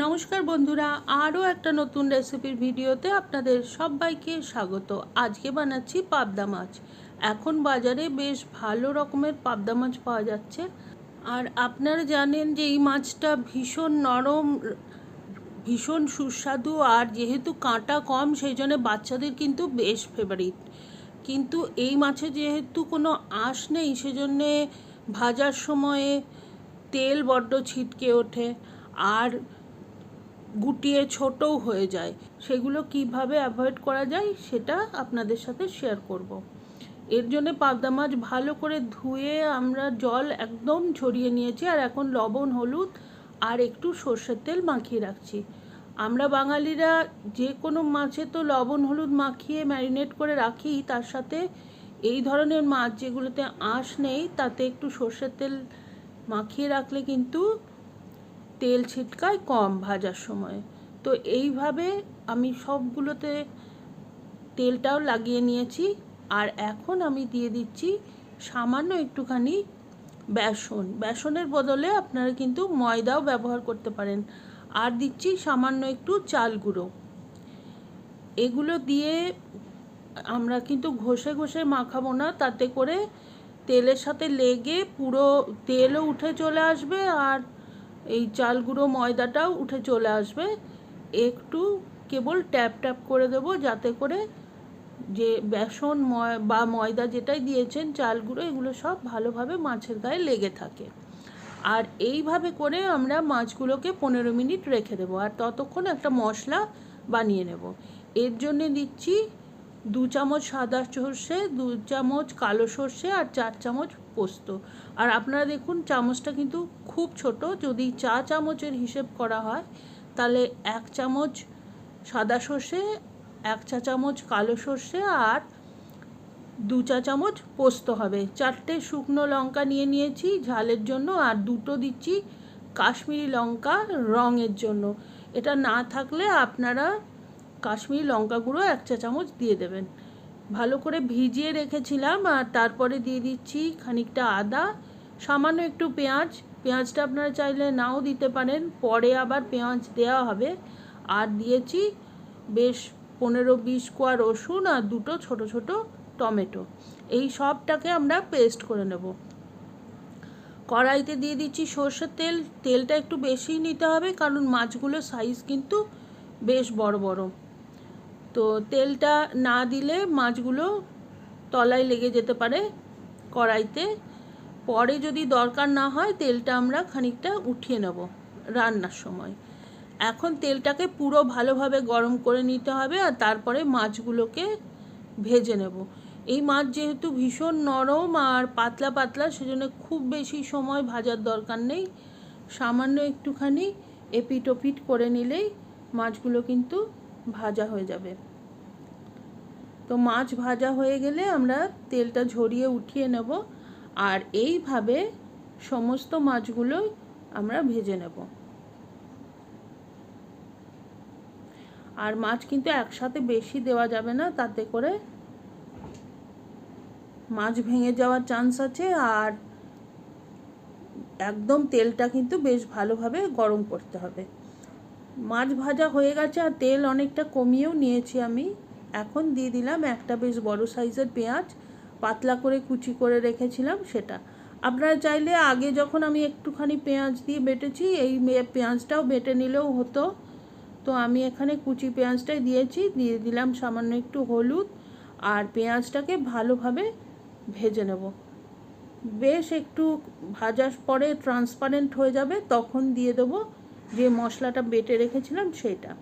নমস্কার বন্ধুরা, আরও একটা নতুন রেসিপির ভিডিওতে আপনাদের সবাইকে স্বাগত। আজকে বানাচ্ছি পাবদা মাছ। এখন বাজারে বেশ ভালো রকমের পাবদা মাছ পাওয়া যাচ্ছে। আর আপনারা জানেন যে এই মাছটা ভীষণ নরম, ভীষণ সুস্বাদু, আর যেহেতু কাঁটা কম, সেই জন্য বাচ্চাদের কিন্তু বেশ ফেভারিট কিন্তু এই মাছে যেহেতু কোনো আঁশ নেই সেজন্যে ভাজার সময়ে তেল বড্ড ছিটকে ওঠে। আর গুটিয়ে ছোটও হয়ে যায় সেগুলো কীভাবে অ্যাভয়েড করা যায় সেটা আপনাদের সাথে শেয়ার করব। এর জন্য পাবদা মাছ ভালো করে ধুয়ে আমরা জল একদম ঝরিয়ে নিয়েছি আর এখন লবণ, হলুদ আর একটু সর্ষের তেল মাখিয়ে রাখছি আমরা বাঙালিরা যে কোনো মাছে তো লবণ, হলুদ মাখিয়ে ম্যারিনেট করে রাখি, তার সাথে এই ধরনের মাছ যেগুলোতে আঁশ নেই তাতে একটু সর্ষের তেল মাখিয়ে রাখলে কিন্তু তেল ছিটকায় কম ভাজার সময়। তো এইভাবে আমি সবগুলোতে তেলটাও লাগিয়ে নিয়েছি। আর এখন আমি দিয়ে দিচ্ছি সামান্য একটুখানি বেসন। বেসনের বদলে আপনারা কিন্তু ময়দাও ব্যবহার করতে পারেন। আর দিচ্ছি সামান্য একটু চাল গুঁড়ো। এগুলো দিয়ে আমরা কিন্তু ঘষে ঘষে মাখাবো না। তাতে করে তেলের সাথে লেগে পুরো তেলও উঠে চলে আসবে আর এই চাল গুঁড়ো ময়দাটাও উঠে চলে আসবে। একটু কেবল ট্যাপ ট্যাপ করে দেব যাতে করে যে বেসন ময়, বা ময়দা যেটাই দিয়েছেন চাল গুঁড়ো এগুলো সব ভালোভাবে মাছের গায়ে লেগে থাকে। আর এইভাবে করে আমরা মাছগুলোকে পনেরো মিনিট রেখে দেবো। আর ততক্ষণ একটা মশলা বানিয়ে নেব। এর জন্যে দিচ্ছি দু চামচ সাদা সর্ষে, দু চামচ কালো সর্ষে আর চার চামচ পোস্ত। আর আপনারা দেখুন, চামচটা কিন্তু খুব ছোট। যদি চা চামচের হিসেব করা হয়, তাহলে এক চামচ সাদা সর্ষে, এক চা চামচ কালো সর্ষে আর দু চা চামচ পোস্ত হবে। চারটে শুকনো লঙ্কা নিয়ে নিয়েছি ঝালের জন্য আর দুটো দিচ্ছি কাশ্মীরি লঙ্কা রঙের জন্য। এটা না থাকলে আপনারা কাশ্মীরি লঙ্কা গুঁড়ো এক চা চামচ দিয়ে দেবেন। ভালো করে ভিজিয়ে রেখেছিলাম আর তারপরে দিয়ে দিচ্ছি খানিকটা আদা, সামান্য একটু পেঁয়াজ। পেঁয়াজটা আপনারা চাইলে নাও দিতে পারেন, পরে আবার পেঁয়াজ দেওয়া হবে। আর দিয়েছি বেশ পনেরো বিশ কোয়া রসুন আর দুটো ছোট ছোট টমেটো। এই সবটাকে আমরা পেস্ট করে নেব। কড়াইতে দিয়ে দিচ্ছি সর্ষের তেল। তেলটা একটু বেশি নিতে হবে, কারণ মাছগুলোর সাইজ কিন্তু বেশ বড় বড়। তো তেলটা না দিলে মাছগুলো তলায় লেগে যেতে পারে কড়াইতে। পরে যদি দরকার না হয়, তেলটা আমরা খানিকটা উঠিয়ে নেব রান্নার সময়। এখন তেলটাকে পুরো ভালোভাবে গরম করে নিতে হবে আর তারপরে মাছগুলোকে ভেজে নেব। এই মাছ যেহেতু ভীষণ নরম আর পাতলা পাতলা, সেজন্য খুব বেশি সময় ভাজার দরকার নেই। সামান্য একটুখানি এপিট ওপিট করে নিলেই মাছগুলো কিন্তু ভাজা হয়ে যাবে। তো মাছ ভাজা হয়ে গেলে আমরা তেলটা ঝরিয়ে উঠিয়ে নেব আর এইভাবে সমস্ত মাছগুলো আমরা ভেজে নেব। আর মাছ কিন্তু একসাথে বেশি দেওয়া যাবে না, তাতে করে মাছ ভেঙে যাওয়ার চান্স আছে আর একদম তেলটা কিন্তু বেশ ভালোভাবে গরম করতে হবে। মাছ ভাজা হয়ে গেছে আর তেল অনেকটা কমিয়েও নিয়েছি আমি। এখন দিয়ে দিলাম একটা বেশ বড় সাইজের পেঁয়াজ, পাতলা করে কুচি করে রেখেছিলাম সেটা। আপনারা চাইলে আগে যখন আমি একটুখানি পেঁয়াজ দিয়ে বেটেছি, এই পেঁয়াজটাও বেটে নিলেও হতো। তো আমি এখানে কুচি পেঁয়াজটাই দিয়েছি, দিয়ে দিলাম সামান্য একটু হলুদ আর পেঁয়াজটাকে ভালোভাবে ভেজে নেব। বেশ একটু ভাজার পরে ট্রান্সপারেন্ট হয়ে যাবে, তখন দিয়ে দেবো যে মশলাটা বেটে রেখেছিলাম সেটা।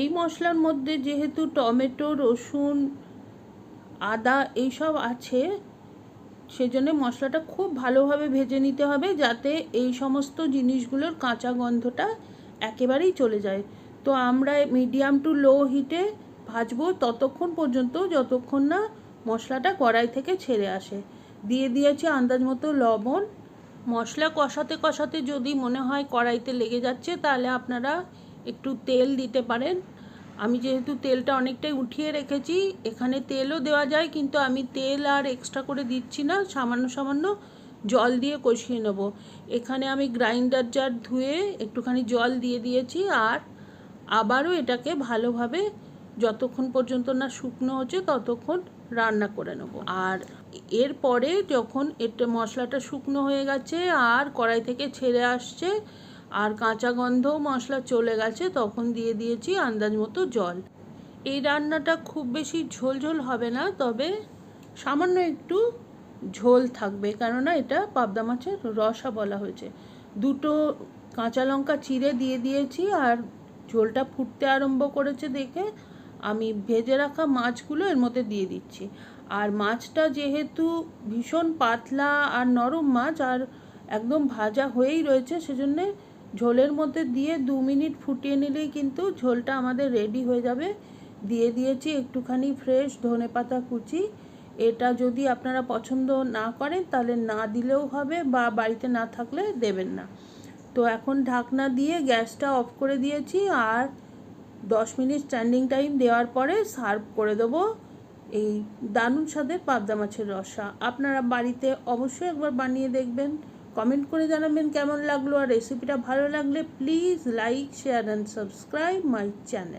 এই মশলার মধ্যে যেহেতু টমেটো, রসুন, আদা এইসব আছে, সেজন্য মশলাটা খুব ভালোভাবে ভেজে নিতে হবে যাতে এই সমস্ত জিনিসগুলোর কাঁচা গন্ধটা একেবারেই চলে যায়। তো আমরা মিডিয়াম টু লো হিটে ভাজবো ততক্ষণ পর্যন্ত, যতক্ষণ না মশলাটা কড়াই থেকে ছেড়ে আসে। দিয়ে দিয়েছি আন্দাজ মতো লবণ মশলা কষাতে কষাতে যদি মনে হয় কড়াইতে লেগে যাচ্ছে, তাহলে আপনারা একটু তেল দিতে পারেন। আমি যেহেতু তেলটা অনেকটাই উঠিয়ে রেখেছি, এখানে তেলও দেওয়া যায়, কিন্তু আমি তেল আর এক্সট্রা করে দিচ্ছি না, সামান্য সামান্য জল দিয়ে কষিয়ে নেব। এখানে আমি গ্রাইন্ডার জার ধুয়ে একটুখানি জল দিয়ে দিয়েছি, আর আবারও এটাকে ভালোভাবে যতক্ষণ পর্যন্ত না শুকনো হচ্ছে, ততক্ষণ রান্না করে নেব। আর এরপরে যখন এটা মশলাটা শুকনো হয়ে গেছে, আর কড়াই থেকে ছেড়ে আসছে, আর কাঁচা গন্ধ মশলা চলে গেছে, তখন দিয়ে দিয়েছি আন্দাজ মতো জল। এই রান্নাটা খুব বেশি ঝোল ঝোল হবে না, তবে সামান্য একটু ঝোল থাকবে, কেননা এটা পাবদা মাছের রসা বলা হয়েছে। দুটো কাঁচা লঙ্কা চিড়ে দিয়ে দিয়েছি, আর ঝোলটা ফুটতে আরম্ভ করেছে দেখে আমি ভেজে রাখা মাছগুলো এর মধ্যে দিয়ে দিচ্ছি। আর মাছটা যেহেতু ভীষণ পাতলা আর নরম মাছ আর একদম ভাজা হয়েই রয়েছে, সেজন্যে ঝোলের মধ্যে দিয়ে দু মিনিট ফুটিয়ে নিলেই কিন্তু ঝোলটা আমাদের রেডি হয়ে যাবে। দিয়ে দিয়েছি একটুখানি ফ্রেশ ধনে পাতা কুচি। এটা যদি আপনারা পছন্দ না করেন তাহলে না দিলেও হবে বা বাড়িতে না থাকলে দেবেন না। তো এখন ঢাকনা দিয়ে গ্যাসটা অফ করে দিয়েছি আর দশ মিনিট স্ট্যান্ডিং টাইম দেওয়ার পরে সার্ভ করে দেবো এই দারুণ স্বাদের পাবদা মাছের রসা। আপনারা বাড়িতে অবশ্যই একবার বানিয়ে দেখবেন। কমেন্ট করে জানাবেন কেমন লাগল আর রেসিপিটা ভালো লাগলে please like share and subscribe my channel